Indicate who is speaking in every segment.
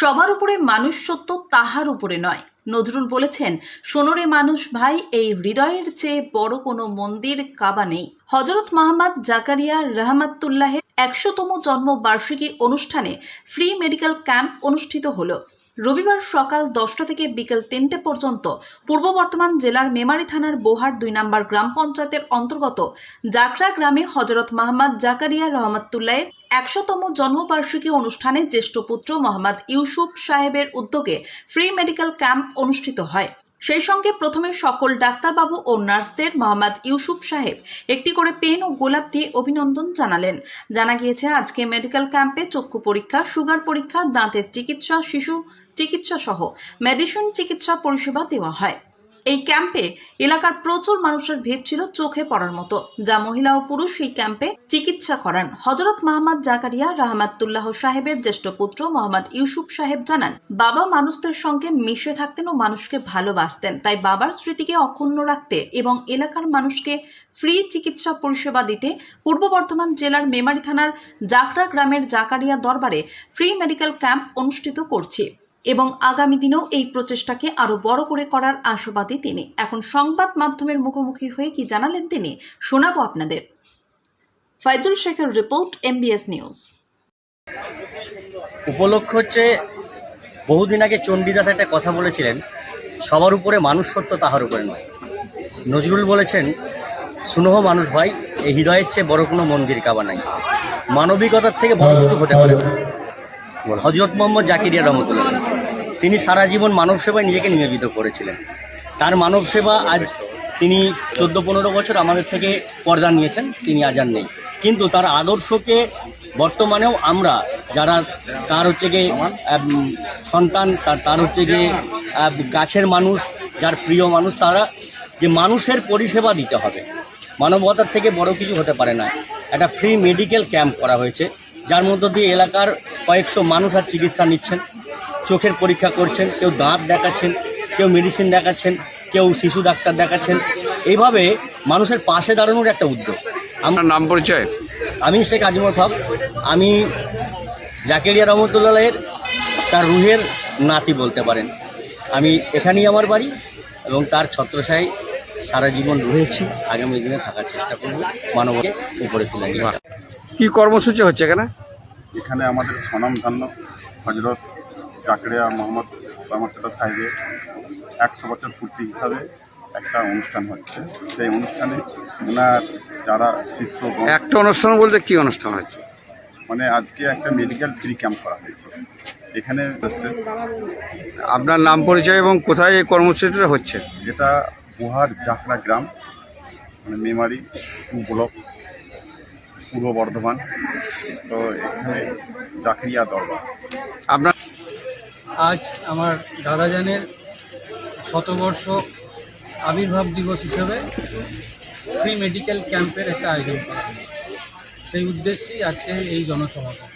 Speaker 1: সবার উপরে মানুষ সত্য, তাহার উপরে নয়। নজরুল বলেছেন সোনরে মানুষ ভাই, এই হৃদয়ের চেয়ে বড় কোনো মন্দির কাবা নেই। হজরত মাহমদ জাকারিয়া রহমাতুল্লাহের একশোতম জন্মবার্ষিকী অনুষ্ঠানে ফ্রি মেডিকেল ক্যাম্প অনুষ্ঠিত হলো। রবিবার সকাল দশটা থেকে বিকেল তিনটে পর্যন্ত পূর্ব বর্তমান জেলার মেমারি থানার বোহার দুই নম্বর গ্রাম পঞ্চায়েতের অন্তর্গত জাকরা গ্রামে হজরত মাহমদ জাকারিয়া রহমাতুল্লাহের একশোতম জন্মবার্ষিকী অনুষ্ঠানে জ্যেষ্ঠ পুত্র মোহাম্মদ ইউসুফ সাহেবের উদ্যোগে ফ্রি মেডিকেল ক্যাম্প অনুষ্ঠিত হয়। সেই সঙ্গে প্রথমে সকল ডাক্তারবাবু ও নার্সদের মোহাম্মদ ইউসুফ সাহেব একটি করে পেন ও গোলাপ দিয়ে অভিনন্দন জানালেন। জানা গিয়েছে, আজকে মেডিকেল ক্যাম্পে চক্ষু পরীক্ষা, সুগার পরীক্ষা, দাঁতের চিকিৎসা, শিশু চিকিৎসা সহ মেডিসিন চিকিৎসা পরিষেবা দেওয়া হয়। এই ক্যাম্পে এলাকার প্রচুর মানুষের ভিড় ছিল চোখে পড়ার মতো। যা মহিলা ও পুরুষ এই ক্যাম্পে চিকিৎসা করান। হজরত মাহমদ জাকারিয়া রাহমাতুল্লাহ সাহেবের জ্যেষ্ঠ পুত্র মোহাম্মদ ইউসুফ সাহেব জানান, বাবা মানুষদের সঙ্গে মিশে থাকতেন ও মানুষকে ভালোবাসতেন। তাই বাবার স্মৃতিকে অক্ষুণ্ণ রাখতে এবং এলাকার মানুষকে ফ্রি চিকিৎসা পরিষেবা দিতে পূর্ব বর্ধমান জেলার মেমারি থানার জাকরা গ্রামের জাকারিয়া দরবারে ফ্রি মেডিকেল ক্যাম্প অনুষ্ঠিত করছে। এবং আগামী দিনেও এই প্রচেষ্টাকে আরও বড় করে করার আশাবাদী তিনি। এখন সংবাদ মাধ্যমের মুখোমুখি হয়ে কি জানালেন তিনি, শোনাবো আপনাদের। ফাইজুল শেখের রিপোর্ট, এমবিএস নিউজ।
Speaker 2: উপলক্ষ হচ্ছে, বহুদিন আগে চণ্ডীদাস একটা কথা বলেছিলেন, সবার উপরে মানুষ সত্য তাহার উপরে নয়। নজরুল বলেছেন, সুনহ মানুষ ভাই, এই হৃদয়ের চেয়ে বড় কোনো মন্দির কাবা নাই। মানবিকতার থেকে বড় কিছু হতে পারে হজরত মোহাম্মদ জাকিরিয়া রহমতুল্লাহ। তিনি সারা জীবন মানব সেবায় নিজেকে নিয়োজিত করেছিলেন। তার মানব সেবা আজ তিনি চোদ্দ পনেরো বছর আমাদের থেকে পর্দা নিয়েছেন, তিনি আজ আর নেই। কিন্তু তার আদর্শকে বর্তমানেও আমরা যারা তার হচ্ছে গিয়ে সন্তান, তার হচ্ছে গিয়ে গাছের মানুষ, যার প্রিয় মানুষ, তারা যে মানুষের পরিষেবা দিতে হবে। মানবতার থেকে বড় কিছু হতে পারে না। একটা ফ্রি মেডিকেল ক্যাম্প করা হয়েছে, যার মধ্য দিয়ে এলাকার কয়েকশো মানুষ আর চিকিৎসা নিচ্ছেন। চোখের পরীক্ষা করছেন কেউ দাঁত দেখাচ্ছেন কেউ মেডিসিন দেখাচ্ছেন কেউ শিশু ডাক্তার দেখাচ্ছেন। এইভাবে মানুষের পাশে দাঁড়ানোর একটা উদ্যোগ। আমরা
Speaker 3: আপনার নাম পরিচয়?
Speaker 2: আমি শেখ আজিমত হক। আমি জাকেরিয়া রহমতুল্লাহের তার রুহের নাতি বলতে পারেন। আমি এখানেই আমার বাড়ি এবং তার ছত্রছায় সারা জীবন রয়েছি। আগামী দিনে থাকার চেষ্টা করব। মানবকে উপরে তুলে নিয়ে।
Speaker 3: কি কর্মসূচি হচ্ছে এখানে?
Speaker 4: এখানে আমাদের স্বনামধন্য হজরত জাকরিয়া মোহাম্মদ রহমতুল্লাহ সাহেবের একশো বছর পূর্তি হিসাবে একটা অনুষ্ঠান হচ্ছে। সেই অনুষ্ঠানে ওনার যারা শিষ্য
Speaker 3: একটা অনুষ্ঠান বলতে কি অনুষ্ঠান হয়েছে?
Speaker 4: মানে আজকে একটা মেডিকেল ফ্রি ক্যাম্প করা হয়েছে। এখানে
Speaker 3: আপনার নাম পরিচয় এবং কোথায় এই কর্মসূচিটা হচ্ছে?
Speaker 4: যেটা গুহার জাকরা গ্রাম মানে মেমারি টু ব্লক পূর্ব বর্ধমান। তো এখানে জাকরিয়া দরবার।
Speaker 3: আপনার
Speaker 5: আজ আমার দাদাজানের শতবর্ষ আবির্ভাব দিবস হিসেবে ফ্রি মেডিকেল ক্যাম্পের একটা আয়োজন করা সেই উদ্দেশ্যেই আজকে এই জনসমাগম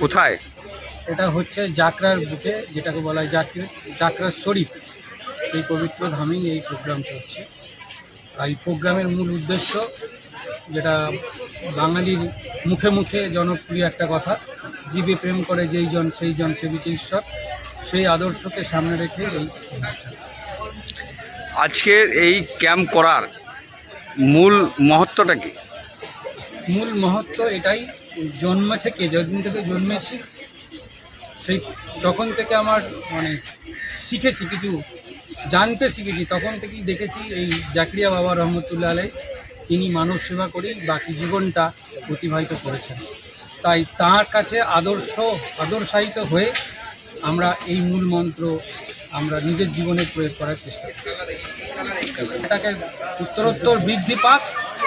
Speaker 3: কোথায়?
Speaker 5: এটা হচ্ছে জাকরার বুকে যেটাকে বলা হয় জাকির জাকরার শরীফ। সেই পবিত্র ধামেই এই প্রোগ্রাম চলছে। আর এই প্রোগ্রামের মূল উদ্দেশ্য যেটা বাঙালির মুখে মুখে জনপ্রিয় একটা কথা জীবে প্রেম করে যেই জন সেই জন সেবিছে ঈশ্বর। সেই আদর্শকে সামনে রেখে এই অনুষ্ঠান।
Speaker 3: আজকের এই ক্যাম্প করার মূল মহত্বটা কি?
Speaker 5: মূল মহত্ব এটাই জন্ম থেকে যেদিন থেকে জন্মেছি সেই তখন থেকে আমার মানে শিখেছি কিছু জানতে শিখেছি। তখন থেকেই দেখেছি এই জাকরিয়া বাবা রহমতুল্লাহ আলাই তিনি মানব সেবা করেই বাকি জীবনটা অতিবাহিত করেছেন। তাই তার কাছে আদর্শ আদর্শায়িত হয়ে আমরা এই মূল মন্ত্র আমরা নিজের জীবনে প্রয়োগ করার চেষ্টা করি। এটাকে উত্তরোত্তর বৃদ্ধি পাক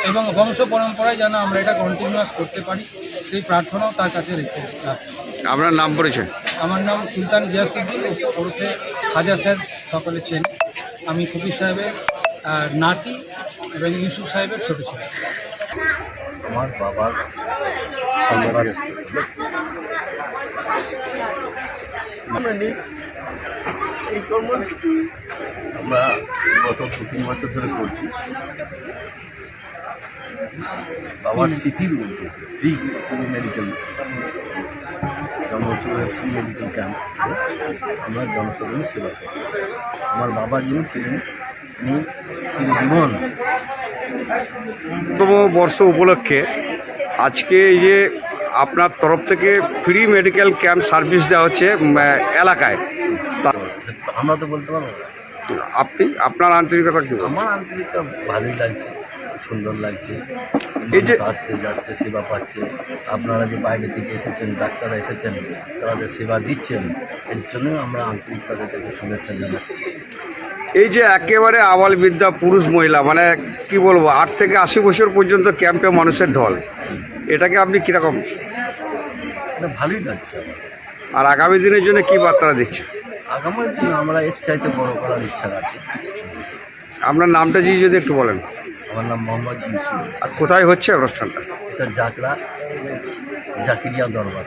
Speaker 5: এবং বংশ পরম্পরায় যেন আমরা এটা কন্টিনিউয়াস করতে পারি সেই প্রার্থনাও তার কাছে রেখে
Speaker 3: আপনার নাম পরিচয়?
Speaker 5: আমার নাম সুলতান গিয়াসুদ্দিন ওরফে খাজা স্যার সকলে চেন আমি ফকির সাহেবের নাতি এবং ইউসুফ সাহেবের ছোটো ছেলে।
Speaker 4: আমার বাবার ধন্যবাদ।
Speaker 6: আমরা নেই। এই কর্মসূচি আমরা গত দু তিন বছর ধরে করছি। বাবার স্মৃতির ফ্রি মেডিকেল জনসাধারণ মেডিকেল ক্যাম্প আমরা সেবা করি। আমার বাবা যিনি ছিলেন
Speaker 3: তম বর্ষ উপলক্ষে আজকে এই যে আপনার তরফ থেকে ফ্রি মেডিকেল ক্যাম্প সার্ভিস দেওয়া হচ্ছে এলাকায়।
Speaker 6: আমরা তো বলতে পারব না।
Speaker 3: আপনি আপনার আন্তরিকতা কি?
Speaker 6: আমার আন্তরিকটা ভালোই লাগছে সুন্দর লাগছে।
Speaker 3: এই যে-
Speaker 6: আসছে যাচ্ছে সেবা পাচ্ছে। আপনারা যে বাইরে থেকে এসেছেন ডাক্তাররা এসেছেন তারা যে সেবা দিচ্ছেন এর জন্য আমরা আন্তরিক তাদেরকে শুভেচ্ছা জানাচ্ছি।
Speaker 3: এই যে একেবারে আবাল বিদ্যা পুরুষ মহিলা মানে কি বলব আট থেকে আশি বছর পর্যন্ত ক্যাম্পে মানুষের ঢল। এটাকে আপনি কীরকম?
Speaker 6: ভালোই লাগছে
Speaker 3: আর আগামী দিনের জন্য কি বার্তা দিচ্ছে
Speaker 6: আগামী দিন আমরা এর চাইতে বড় করার ইচ্ছা রাখি
Speaker 3: আপনার নামটা যদি যদি একটু বলেন।
Speaker 6: আমার নাম মোহাম্মদ
Speaker 3: আর কোথায় হচ্ছে অনুষ্ঠানটা?
Speaker 6: এটা জাকড়া জাকিরিয়া দরবার।